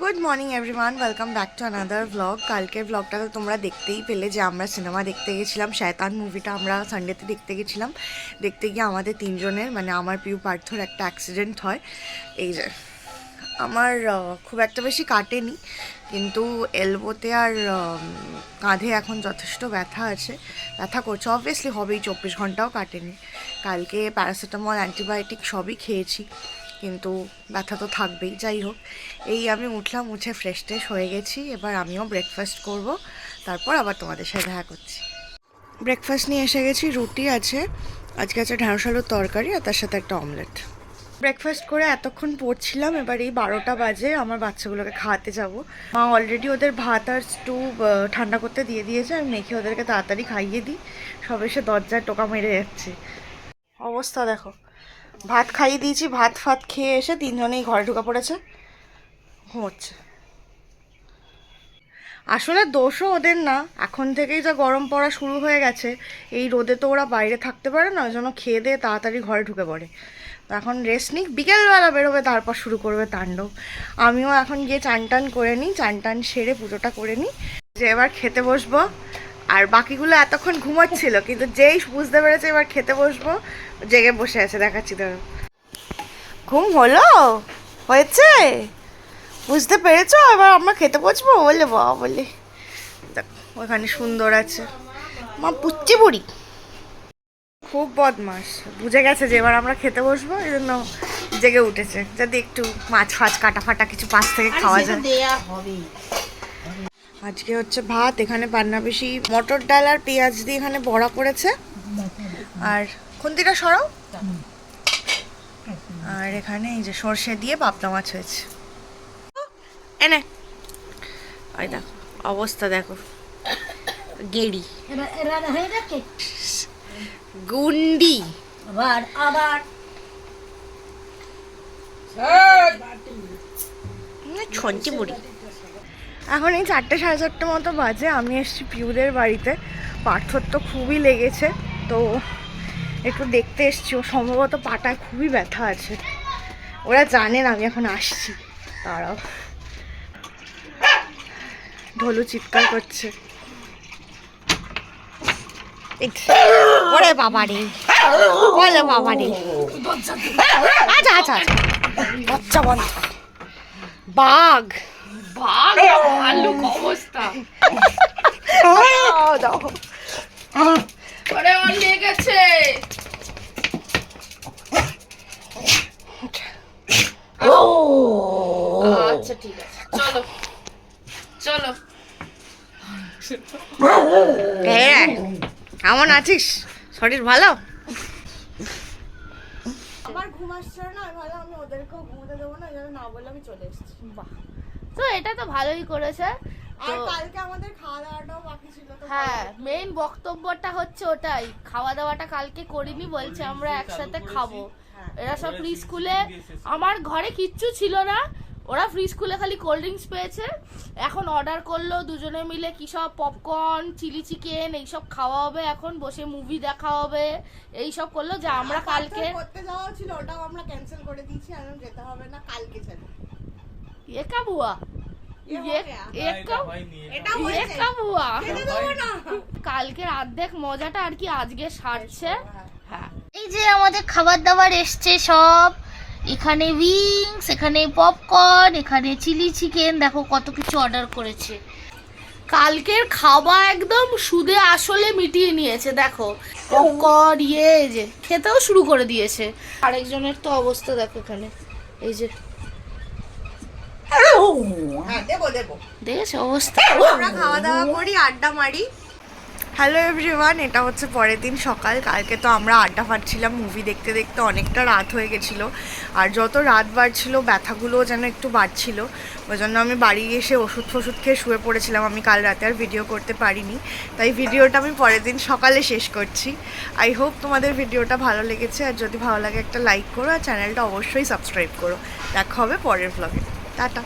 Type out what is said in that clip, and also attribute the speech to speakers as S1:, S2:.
S1: Good morning everyone welcome back to another vlog কালকের ভ্লগটা তো তোমরা দেখতেই পেলে যে আমরা সিনেমা দেখতে গেছিলাম, শয়তান মুভিটা আমরা সানডেতে দেখতে গেছিলাম। দেখতে গিয়ে আমাদের তিনজনের মানে আমার প্রিয় পার্থর একটা অ্যাক্সিডেন্ট হয়। এই যে, আমার খুব একটা বেশি কাটেনি, কিন্তু এলবোতে আর কাঁধে এখন যথেষ্ট ব্যথা আছে। ব্যথা করছে। অবভিয়াসলি হবেই, চব্বিশ ঘন্টাও কাটেনি। কালকে প্যারাসিটামল অ্যান্টিবায়োটিক সবই খেয়েছি। কিন্তু ব্যথা তো থাকবেই, যাই হোক। এই আমি উঠলাম, উঠে ফ্রেশ ট্রেশ হয়ে গেছি, এবার আমিও ব্রেকফাস্ট করব। তারপর আবার তোমাদের সাথে দেখা করছি। ব্রেকফাস্ট নিয়ে এসে গেছি, রুটি আছে, আজকে আছে ঢ্যাঁড়স আলুর তরকারি আর তার সাথে একটা অমলেট ব্রেকফাস্ট করে এতক্ষণ পড়ছিলাম, এবার এই বারোটা বাজে, আমার বাচ্চাগুলোকে খাওয়াতে যাব। মা অলরেডি ওদের ভাত আর স্টু ঠান্ডা করতে দিয়ে দিয়েছে, আমি মেখে ওদেরকে তাড়াতাড়ি খাইয়ে দিই। সব এসে দরজায় টোকা মেরে যাচ্ছে। অবস্থা দেখো। ভাত খাইয়ে দিয়েছি, ভাত ফাত খেয়ে এসে তিনজনেই ঘরে ঢুকে পড়েছে। ঘুমোচ্ছে আসলে দোষও ওদের না। এখন থেকেই যা গরম পড়া শুরু হয়ে গেছে, এই রোদে তো ওরা বাইরে থাকতে পারে না, ওই জন্য খেয়ে দিয়ে তাড়াতাড়ি ঘরে ঢুকে পড়ে। তো এখন রেস্ট নিক, বিকেলবেলা বেরোবে, তারপর শুরু করবে তাণ্ডব। আমিও এখন গিয়ে চান টান করে নিই চান টান সেরে পুজোটা করে নিই। যে এবার খেতে বসবো আর বাকিগুলো এতক্ষণ ঘুমাচ্ছিল কিন্তু যেই বুঝতে পেরেছে এবার খেতে বসবো জেগে বসে আছে দেখাচ্ছি ধরো। ঘুম হলো? হয়েছে? বুঝতে পেরেছ? এবার আমরা খেতে বসবো? বলে বাবা বলে। দেখো ওখানে সুন্দর আছে। মা পুচ্ছি বুড়ি। খুব বদমাস বুঝে গেছে যে এবার আমরা খেতে বসবো এই জন্য জেগে উঠেছে। যাতে একটু মাছ ফাছ কাটা ফাটা কিছু পাশ থেকে খাওয়া যায়।
S2: দেয়া হবে
S1: আজকে হচ্ছে ভাত এখানে পান্না বেশি মটর ডাল আর পেঁয়াজ দিয়ে এখানে বড়া করেছে। আর খুন্তিটা সরাও। আর এখানে এই যে সর্ষে দিয়ে পাবদা মাছ হয়েছে। এনে ওই দেখো অবস্থা দেখো। গেড়ি।
S2: হয়ে
S1: গুন্ডি।
S2: আবার আবার।
S1: ছঞ্চি বুড়ি এখন এই চারটে সাড়ে চারটে মতো বাজে আমি এসেছি পিউদের বাড়িতে। পার্থর তো খুবই লেগেছে তো একটু দেখতে এসছি। ও সম্ভবত পাটায় খুবই ব্যথা আছে। ওরা জানেন আমি এখন আসছি। তারাও ঢোলু চিৎকার করছে। ওরে বাবা রে বলে বাবা রে আচ্ছা আচ্ছা আচ্ছা। বাচ্চা বন্ধ। বাঘ
S3: ভাল্লুক অবস্থা।
S1: দাও, দাও।
S3: ওরে ওর লেগেছে আচ্ছা ঠিক আছে। চলো চলো।
S1: হ্যাঁ কেমন আছিস? শরীর ভালো? আমার ঘুম আসছে না ভালো আমি ওদেরকেও ঘুমোতে দেবো না যেন না বলে আমি চলে এসেছি।
S4: তো এটা তো ভালোই করেছে। হ্যাঁ মেইন বক্তব্যটা হচ্ছে ওটাই। খাওয়া দাওয়াটা কালকে করিনি বলছে আমরা একসাথে খাব। এরা সব ফ্রি স্কুলে আমার ঘরে কিচ্ছু ছিল না। ওরা ফ্রি স্কুলে খালি কোল্ড ড্রিঙ্কস পেয়েছে। এখন অর্ডার করল দুজনে মিলে কি সব পপকর্ন চিলি চিকেন এইসব খাওয়া হবে এখন বসে মুভি দেখা হবে এই সব করল। যে আমরা কালকে
S1: করতে যাওয়া ছিল ওটাও আমরা ক্যান্সেল করে দিয়েছি আর যেতে হবে না কালকে চলো হয়েছে।
S4: একা বুয়া
S1: খেতে দেবো না।
S4: কালকের অর্ধেক মজাটা আর কি আজকে সারছে। হ্যাঁ। এই যে আমাদের খাবার দাবার এসছে সব। এখানে উইংস এখানে পপকর্ন এখানে চিলি চিকেন। দেখো কত কিছু অর্ডার করেছে। কালকের খাওয়া একদম সুদে আসলে মিটিয়ে নিয়েছে দেখো। পপকর্ন ইয়ে যে খেতেও শুরু করে দিয়েছে। আরেকজনের তো অবস্থা দেখো এখানে। এই যে
S1: হ্যাঁ
S4: দেখেছ অবস্থা।
S1: আমরা খাওয়া দাওয়া করি আড্ডা মারি। হ্যালো এভরিওয়ান এটা হচ্ছে পরের দিন সকাল। কালকে তো আমরা আড্ডা ফাটছিলাম মুভি দেখতে দেখতে অনেকটা রাত হয়ে গেছিল। আর যত রাত বাড়ছিল ব্যথাগুলোও যেন একটু বাড়ছিল। ওই জন্য আমি বাড়ি এসে ওষুধ ফষুধ খেয়ে শুয়ে পড়েছিলাম। আমি কাল রাতে আর ভিডিও করতে পারিনি। তাই ভিডিওটা আমি পরের দিন সকালে শেষ করছি। আই হোপ তোমাদের ভিডিওটা ভালো লেগেছে। আর যদি ভালো লাগে একটা লাইক করো। আর চ্যানেলটা অবশ্যই সাবস্ক্রাইব করো। দেখা হবে পরের ভ্লগে டாட்டா.